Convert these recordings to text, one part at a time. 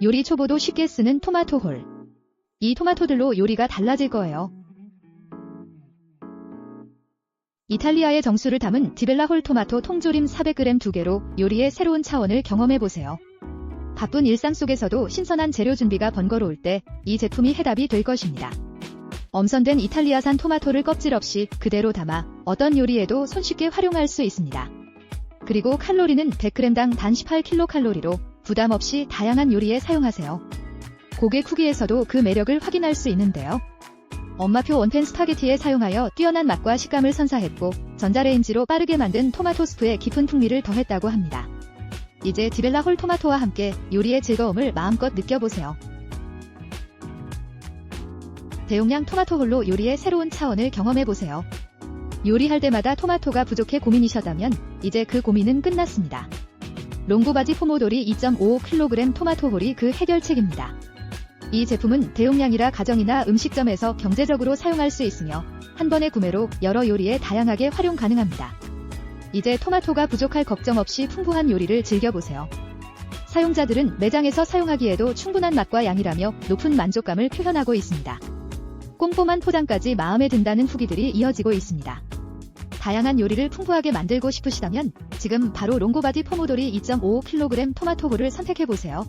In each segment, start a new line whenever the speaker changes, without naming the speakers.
요리 초보도 쉽게 쓰는 토마토 홀. 이 토마토들로 요리가 달라질 거예요. 이탈리아의 정수를 담은 디벨라 홀 토마토 통조림 400g 두 개로 요리의 새로운 차원을 경험해 보세요. 바쁜 일상 속에서도 신선한 재료 준비가 번거로울 때 이 제품이 해답이 될 것입니다. 엄선된 이탈리아산 토마토를 껍질 없이 그대로 담아 어떤 요리에도 손쉽게 활용할 수 있습니다. 그리고 칼로리는 100g당 단 18kcal로 부담 없이 다양한 요리에 사용하세요. 고객 후기에서도 그 매력을 확인할 수 있는데요. 엄마표 원팬 스파게티에 사용하여 뛰어난 맛과 식감을 선사했고 전자레인지로 빠르게 만든 토마토 스프에 깊은 풍미를 더했다고 합니다. 이제 디벨라 홀 토마토와 함께 요리의 즐거움을 마음껏 느껴보세요. 대용량 토마토 홀로 요리의 새로운 차원을 경험해보세요. 요리할 때마다 토마토가 부족해 고민이셨다면 이제 그 고민은 끝났습니다. 롱고바지 포모돌이 2.55kg 토마토 홀이 그 해결책입니다. 이 제품은 대용량이라 가정이나 음식점에서 경제적으로 사용할 수 있으며 한 번의 구매로 여러 요리에 다양하게 활용 가능합니다. 이제 토마토가 부족할 걱정 없이 풍부한 요리를 즐겨보세요. 사용자들은 매장에서 사용하기에도 충분한 맛과 양이라며 높은 만족감을 표현하고 있습니다. 꼼꼼한 포장까지 마음에 든다는 후기들이 이어지고 있습니다. 다양한 요리를 풍부하게 만들고 싶으시다면 지금 바로 롱고바디 포모돌이 2.55kg 토마토 홀을 선택해보세요.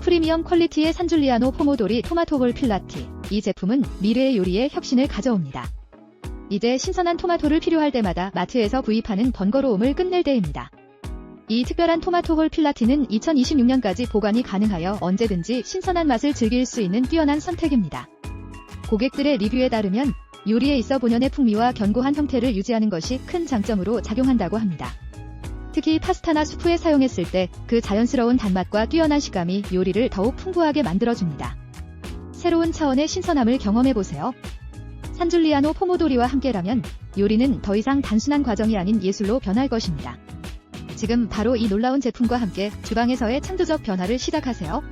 프리미엄 퀄리티의 산줄리아노 포모도리 토마토볼 필라티. 이 제품은 미래의 요리에 혁신을 가져옵니다. 이제 신선한 토마토를 필요할 때마다 마트에서 구입하는 번거로움을 끝낼 때입니다. 이 특별한 토마토홀 필라티는 2026년까지 보관이 가능하여 언제든지 신선한 맛을 즐길 수 있는 뛰어난 선택입니다. 고객들의 리뷰에 따르면 요리에 있어 본연의 풍미와 견고한 형태를 유지하는 것이 큰 장점으로 작용한다고 합니다. 특히 파스타나 수프에 사용했을 때 그 자연스러운 단맛과 뛰어난 식감이 요리를 더욱 풍부하게 만들어줍니다. 새로운 차원의 신선함을 경험해보세요. 산줄리아노 포모도리와 함께라면 요리는 더 이상 단순한 과정이 아닌 예술로 변할 것입니다. 지금 바로 이 놀라운 제품과 함께 주방에서의 창조적 변화를 시작하세요.